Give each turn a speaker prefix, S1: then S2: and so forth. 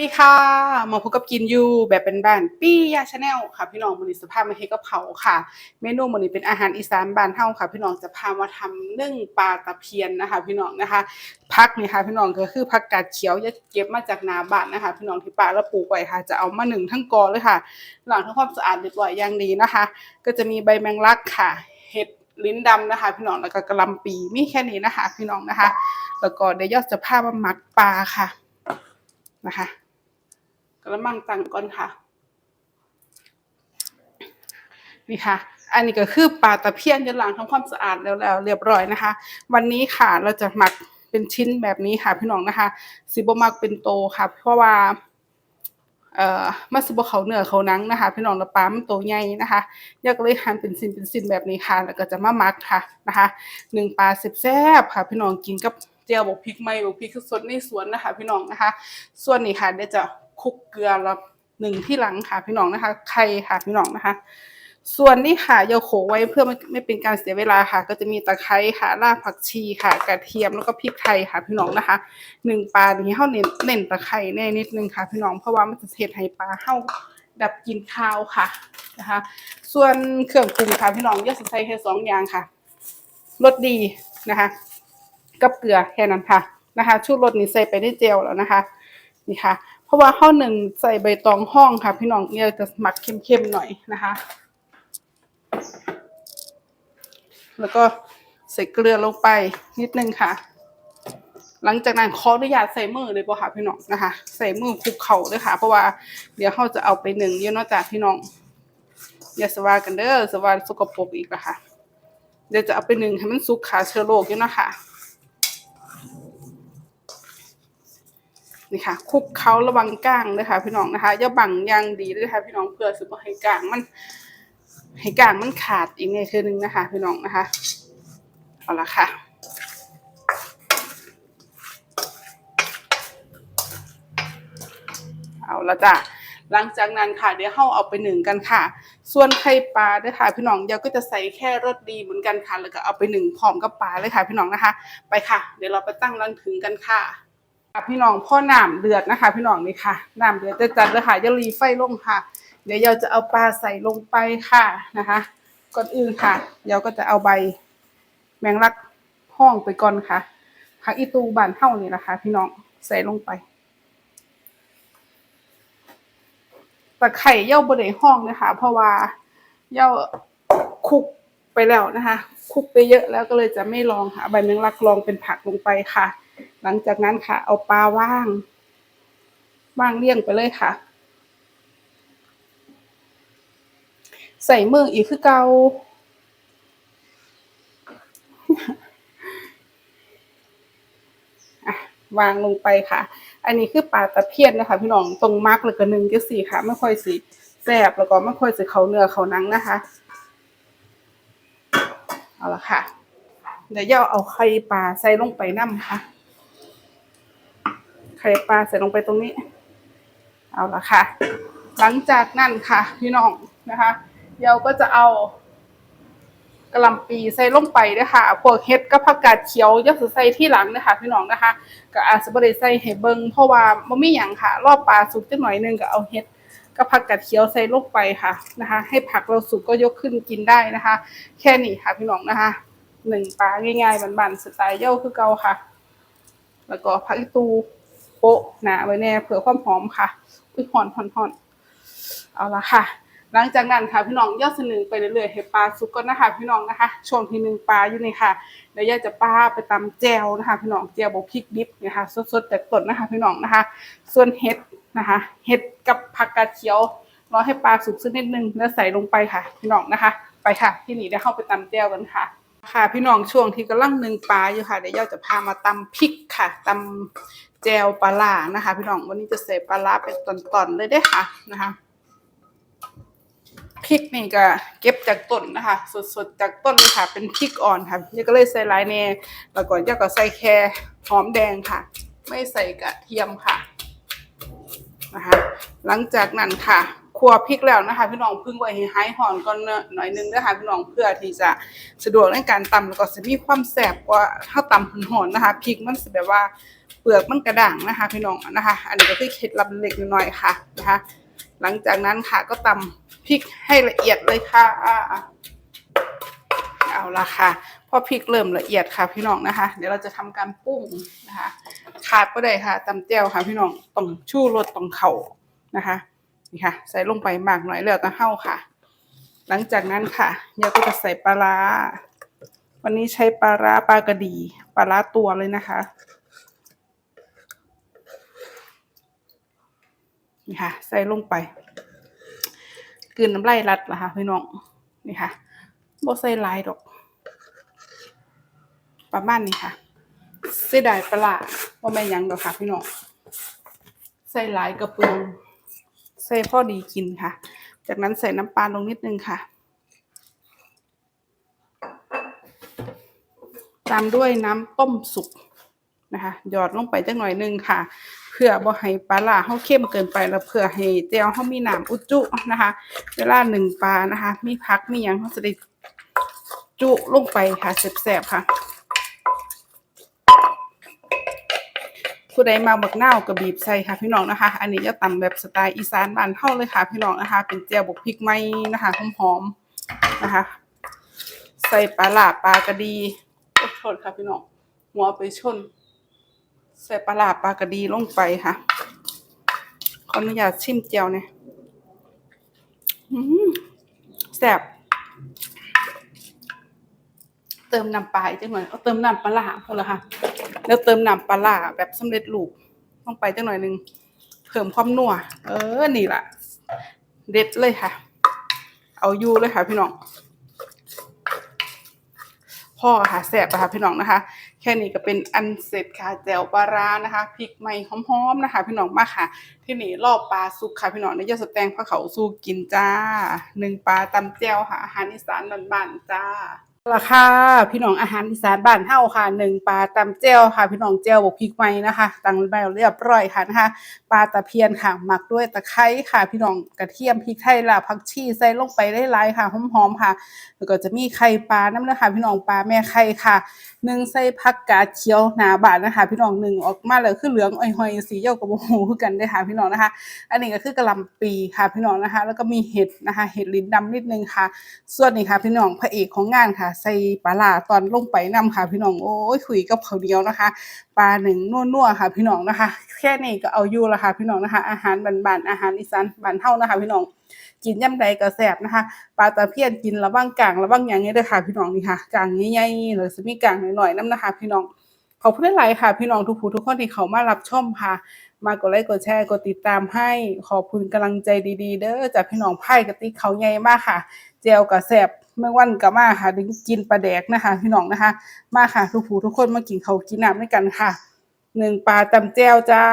S1: ดีค่ะมาพบกับกินยูแบบเป็นบ้านปี้ยาชาแนลค่ะ พี่น้องมื้อนี้สภาพมาเฮ็ดกับเขาค่ะ เมนูมื้อนี้เป็นอาหารอีสานบ้านเฮาค่ะ พี่น้องจะพามาทำนึ่งปลาตะเพียนนะคะ พี่น้องนะคะผักนี่ค่ะ พี่น้องก็คือผักกาดเขียวจะเก็บมาจากนาบ้านนะคะ พี่น้องที่ป้าเราปลูกไว้ค่ะ จะเอามาหนึ่งทั้งกอเลยค่ะหล้างทำความสะอาดเรียบร้อยอย่างดีนะคะ ก็จะมีใบแมงลักค่ะเห็ดลิ้นดำนะคะ พี่น้องแล้วก็กระลำปีมีแค่นี้นะคะ พี่น้องนะคะ แล้วก็เดี๋ยวยอดจะพามาหมักปลาค่ะนะคะ กระมังตังก่อนค่ะ นี่ค่ะ อันนี้ก็คือปลาตะเพียนยนล้างทำความสะอาดแล้วแล้วเรียบร้อยนะคะ วันนี้ค่ะเราจะหมักเป็นชิ้นแบบนี้ค่ะพี่น้องนะคะสิบมักเป็นโตค่ะ เพราะว่าเอ่อมาสิบเขาเนื้อเขานังนะคะ พี่น้องล้วปลามันโตใหญ่นะคะยากเลยหั่นเป็นชิ้นเป็นชิ้นแบบนี้ค่ะ แล้วก็จะมาหมักค่ะนะคะหนึ่งปลาสิบแซ่บค่ะ พี่น้องกินกับเจียวบกพริกไหม่บกพริกสดในสวนนะคะ พี่น้องนะคะ ส่วนนี้ค่ะเดี๋ยวจะ คลุกเกลือล้วหนึ่งที่หลังค่ะพี่น้องนะคะไข่ค่ะพี่น้องนะคะ ส่วนนี้ค่ะโยโขไว้เพื่อไม่ไม่เป็นการเสียเวลาค่ะ ก็จะมีตะไคร้ค่ะรากผักชีค่ะ กระเทียมแล้วก็พริกไทยค่ะพี่น้องนะคะหนึ่งปลานี้เฮาเน้นเน้นตะไคร้แน่นิดนึงค่ะ พี่น้องเพราะว่ามันจะเฮ็ดให้ปลาเฮาดับกลินข้าวค่ะนะคะ ส่วนเครื่องปรุงค่ะพี่น้องอยาสใส่แค่สองอย่างค่ะรสดีนะคะ กับเกลือแค่นั้นค่ะนะคะชูรสนี่ใส่ไปในเจลแล้วนะคะ นี่ค่ะ เพราะว่าข้าวหนึ่งใส่ใบตองห้องค่ะพี่น้องเนี่ยจะหมักเข้มๆหน่อยนะคะ แล้วก็ใส่เกลือลงไปนิดนึงค่ะ หลังจากนั้นขออนุญาตใส่มือเลยป่ะค่ะพี่น้องนะคะ ใส่มือคลุกเข่าเลยค่ะ เพราะว่าเดี๋ยวเขาจะเอาไปหนึ่งเยอะนอกจากพี่น้องอย่าสวากันเด้อสวาสกปรกอีกละค่ะ เดี๋ยวจะเอาไปหนึ่งให้มันสุกขาเชื้อโรคเยอะนะคะ นี่ค่ะคุกเขาระวังก้างเลยค่ะพี่น้องนะคะอย่าบังยางดีเลยค่ะพี่น้องเพื่อสิบ่ให้ก้างมันให้ก้างมันขาดอีกในเทือนึงนะคะ พี่น้องนะคะเอาละค่ะเอาละจ้ะหลังจากนั้นค่ะเดี๋ยวเราเอาไปหนึ่งกันค่ะ ส่วนไข่ปลาด้วยค่ะ พี่น้องเดี๋ยวก็จะใส่แค่รสดีเหมือนกันค่ะ แล้วก็เอาไปหนึ่งพร้อมกับปลาเลยค่ะ พี่น้องนะคะ ไปค่ะ เดี๋ยวเราไปตั้งรังถึงกันค่ะ ค่ะพี่น้องพ่อน้ำเดือดนะคะ พี่น้องนี่ค่ะน้ำเดือดจะจัดเลยค่ะอย่ารีไฟลงค่ะ เดี๋ยวเราจะเอาปลาใส่ลงไปค่ะนะคะ ก่อนอื่นค่ะเราก็จะเอาใบแมงลักห้องไปก่อนค่ะผักอีตูบานเท่านี่นะคะ พี่น้องใส่ลงไปแตะไคร่เย่าบริห้องนะคะ เพราะว่าเย่าคุกไปแล้วนะคะ คุกไปเยอะแล้วก็เลยจะไม่ลองค่ะ ใบแมงลักลองเป็นผักลงไปค่ะ หลังจากนั้นค่ะ เอาปลาว่าง ว่างเลี่ยงไปเลยค่ะ ใส่มืออีกคือเกาวางลงไปค่ะ อันนี้คือปลาตะเพียนนะคะ พี่น้องตรงมากเลยก็หนึ่งก็สี่ค่ะ ไม่ค่อยสีแสบแล้วก็ไม่ค่อยสีเขาเนื้อเขานังนะคะ เอาละค่ะ เดี๋ยวย่าเอาไข่ปลาใส่ลงไปน้ำค่ะ ไข่ปลาใส่ลงไปตรงนี้ เอาละค่ะ หลังจากนั้นค่ะพี่น้องนะคะเราก็จะเอากระลำปีใส่ลงไปด้วยค่ะพวกเห็ดกับผักกาดเขียวยักษ์ใส่ที่หลังนะคะพี่น้องนะคะก็อาจจะบ่ได้ใส่ให้เบิงเพราะว่ามันมีหยังค่ะ รอบปลาสุกจักหน่อยหนึงก็เอาเห็ดกับผักกาดเขียวใส่ลงไปค่ะนะคะ ให้ผักเราสุกก็ยกขึ้นกินได้นะคะ แค่นี้ค่ะพี่น้องนะคะหนึ่งปลาง่ายๆบันๆสไตล์เย่าคือเก่าค่ะ แล้วก็ผักอีตู โปะหนาไว้แน่เผื่อความหอมค่ะอุ้ยหอนหอนหอนเอาละค่ะ หลังจากนั้นค่ะพี่น้องยอดสนึงไปเรื่อยๆให้ปลาสุกก่อนนะคะ พี่น้องนะคะ ช่วงที่หนึ่งปลาอยู่นี่ค่ะเดี๋ยวย่าจะปลาไปตำแจวนะคะ พี่น้องแจวบวกพริกดิบนะคะสดๆจากต้นนะคะ พี่น้องนะคะ ส่วนเห็ดนะคะ เห็ดกับผักกาดเขียวรอให้ปลาสุกสักนิดนึงแล้วใส่ลงไปค่ะ พี่น้องนะคะ ไปค่ะที่นี่ได้เข้าไปตำแจวกันค่ะค่ะพี่น้องช่วงที่กำลังหนึ่งปลาอยู่ค่ะเดี๋ยวย่าจะพามาตำพริกค่ะตำ แจวปลาร้านะคะ พี่น้องวันนี้จะใส่ปลาร้าเป็นตอนๆเลยได้ค่ะนะคะพริกนี่ก็เก็บจากต้นนะคะ สดๆจากต้นเลยค่ะ เป็นพริกอ่อนค่ะนี่ก็เลยใส่ลายเนแล้วก่อนจะก็ใส่แค่หอมแดงค่ะ ไม่ใส่กระเทียมค่ะนะคะ หลังจากนั้นค่ะคั่วพริกแล้วนะคะ พี่น้องพึ่งไว้ให้หายหอนก่อนหน่อยนึงนะคะพี่น้องเพื่อที่จะสะดวกในการตำแล้วก็จะมีความแสบกว่าถ้าตำหอนๆนะคะพริกมันจะแบบว่า เปลือกมันกระด่างนะคะพี่น้องนะคะ อันนี้ก็คือเคล็ดลับเล็กน้อยค่ะนะคะ หลังจากนั้นค่ะก็ตำพริกให้ละเอียดเลยค่ะเอาละค่ะพอพริกเริ่มละเอียดค่ะพี่น้องนะคะ เดี๋ยวเราจะทำการปรุงนะคะ ขาดก็ได้ค่ะตำแจ่วค่ะ พี่น้องต้องชูรสต้องเข่านะคะนี่ค่ะ ใส่ลงไปมากหน่อยแล้วต่เห่าค่ะ หลังจากนั้นค่ะเยวก็จะใส่ปลาร้าวันนี้ใช้ปลาร้าปลากระดีปลาร้าตัวเลยนะคะ นี่ค่ะ ใส่ลงไปกลืนน้ำลายรัดละค่ะพี่น้องนี่ค่ะบ่ใส่ลายดอก ประมาณนี้ค่ะเสียดายปลาร้าว่าไม่ยังดอกค่ะพี่น้องใส่หลายกระเปืองใส่พอดีกินค่ะ จากนั้นใส่น้ำปลาลงนิดนึงค่ะ ตามด้วยน้ำต้มสุกนะคะ หยอดลงไปจักหน่อยนึงค่ะ พื่อบ่ให้ปลาล่าเฮาเข้มเกินไปแล้วเพื่อให้แจ่วเฮามีน้ำอุจจุนะคะ เวลาหนึ่งปลานะคะ มีผักมียังเฮาจะได้จุลงไปค่ะแซ่บๆค่ะผู้ใดมาบักเน่าก็บีบใส่ค่ะพี่น้องนะคะ อันนี้จะตำแบบสไตล์อีสานบ้านเฮาเลยค่ะ พี่น้องนะคะ เป็นแจ่วบกพริกไหมนะคะหอมๆนะคะ ใส่ปลาหลาปลากระดีโทษค่ะพี่น้องหัวไปชน ใส่ปลาหลาปลากระดีลงไปค่ะขออนุญาตชิมเจียวเนี่ยแซ่บเติมน้ำปลาอีกจังหน่อยเอาเติมน้ำปลาร้าพอละค่ะ แล้วเติมน้ำปลาร้าแบบสำเร็จรูปลงไปจังหน่อยหนึงเพิ่มความนัวเออนี่ล่ะเด็ดเลยค่ะ เอาอยู่เลยค่ะพี่น้องพ่อค่ะแสบค่ะพี่น้องนะคะ แค่นี้ก็เป็นอันเสร็จค่ะแจ่วปลาร้านะคะพริกใหม่หอมๆนะคะ พี่น้องมาค่ะ ที่นี่รอบปลาสุกค่ะพี่น้องในยอสแตงพระเขาสู้กินจ้าหนึ่งปลาตำแจ่วค่ะอาหารอีสานบ้านๆจ้า ราคาพี่น้องอาหารอีสานบ้านเฮาค่ะหนึ่งปลาตำแจ่วค่ะ พี่น้องแจ่วบวกพริกใหม่นะคะตังใบเรียบร้อยค่ะนะคะปลาตะเพียนค่ะหมักด้วยตะไคร้ค่ะ พี่น้องกระเทียมพริกไทยล่ะผักชีใส่ลงไปได้หลายค่ะหอมๆค่ะ แล้วก็จะมีไข่ปลาน้ำเนื้อค่ะ พี่น้องปลาแม่ไข่ค่ะหนึ่งใส่ผักกาดเขียวหนาบาดนะคะ พี่น้องหนึ่งออกมาเลยคือเหลืองอ้อยๆสีเยี่ยวกับโมโหคือกันได้ค่ะพี่น้องนะคะ อันนี้ก็คือกะลำปีค่ะพี่น้องนะคะ แล้วก็มีเห็ดนะคะ เห็ดลิ้นดำนิดนึงค่ะ ส่วนนี้ค่ะ พี่น้องพระเอกของงานค่ะใส่ปลาร้าตอนลงไปนํค่ะ พี่น้องโอ้ยคุยกับเขาเหนียวนะคะปลาหนึ่งนัวๆค่ะ พี่น้องนะคะ แค่นี้ก็เอาอยู่ละค่ะพี่น้องนะคะ อาหารบ้านๆอาหารอีสานบ้านเฮานะคะ พี่น้องกินย่ำใดก็แซ่บนะคะปลาตะเพียนกินระว่างกลางระว่างหยังนี้เด้อค่ะ พี่น้องนี่ค่ะกลางใหญ่ๆหรือสิมีกลางหน่อยๆนํนะคะ พี่น้องขอบคุณหลายค่ะ พี่น้องทุกผู้ทุกคนที่เขามารับชมค่ะ มากดไลค์กดแชร์กดติดตามให้ขอบคุณกำลังใจดีๆ เด้อจากพี่น้องไพ่กติเขาใหญ่มากค่ะ เจลกับแซ่บ เมื่อวันกับมาค่ะดึงกินปลาแดกนะคะ พี่น้องนะคะ มาค่ะทุกผู้ทุกคนมากินเขากินน้ำด้วยกันค่ะหนึ่งปลาตำแจวจ้า